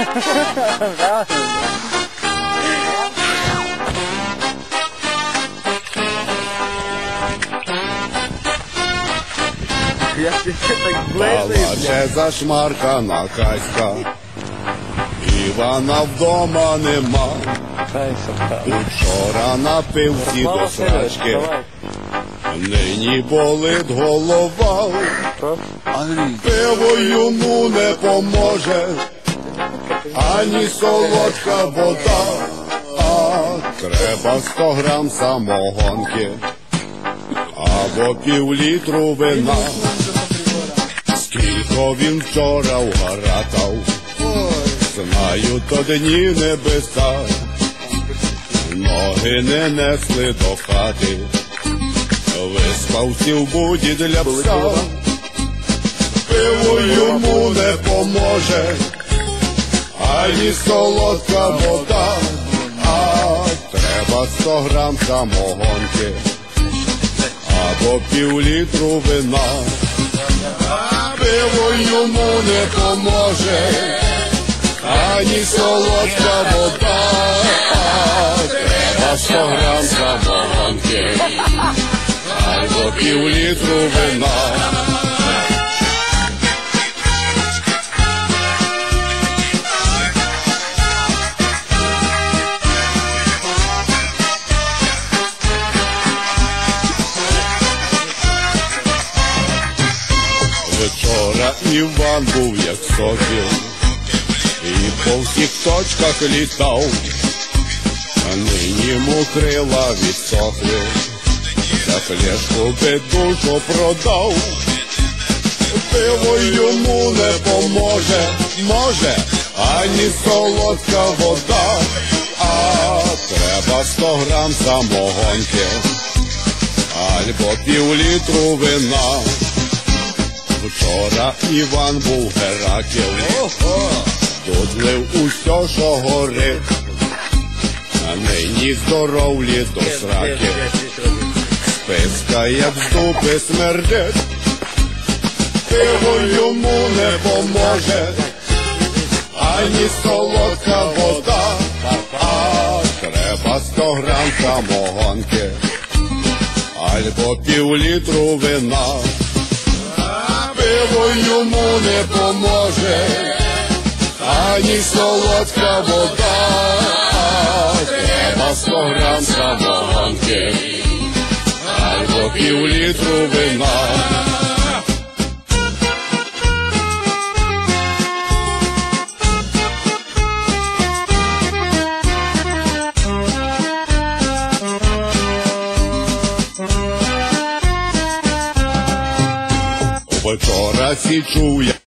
Я ще. Плаче зашмаркана каська, Івана вдома нема. Вчора напився до срачки, нині болить голова, пиво йому не поможе, ані солодка вода, а треба сто грам самогонки, або півлітру вина. Скілько він вчора вгаратав, знаю, то дні небеса, ноги не несли до хати, виспався в буді для пса, пиво йому не поможе, ані солодка вода, а треба сто грам самогонки, або півлітру вина. Пиво йому не поможе, ані солодка вода, треба сто грам самогонки, або півлітру вина. Вчора Іван був як сокіл, і по всіх точках літав, а нині йому крила відсохли, за флешку бедушку продав, пиво йому не поможе, може, ані солодка вода, а треба сто грам самогонки, або півлітру вина. Вчора Іван був Геракл, додлив усе, що горить, а нині здоровлі до сраки, списка, як з дупи смердить, пиво йому не поможе, ані солодка вода, а треба сто грам самогонки, або півлітру вина пиво йому не поможе, ані солодка вода, треба сто грам самогонки, або півлітру вина. Fotografii czuję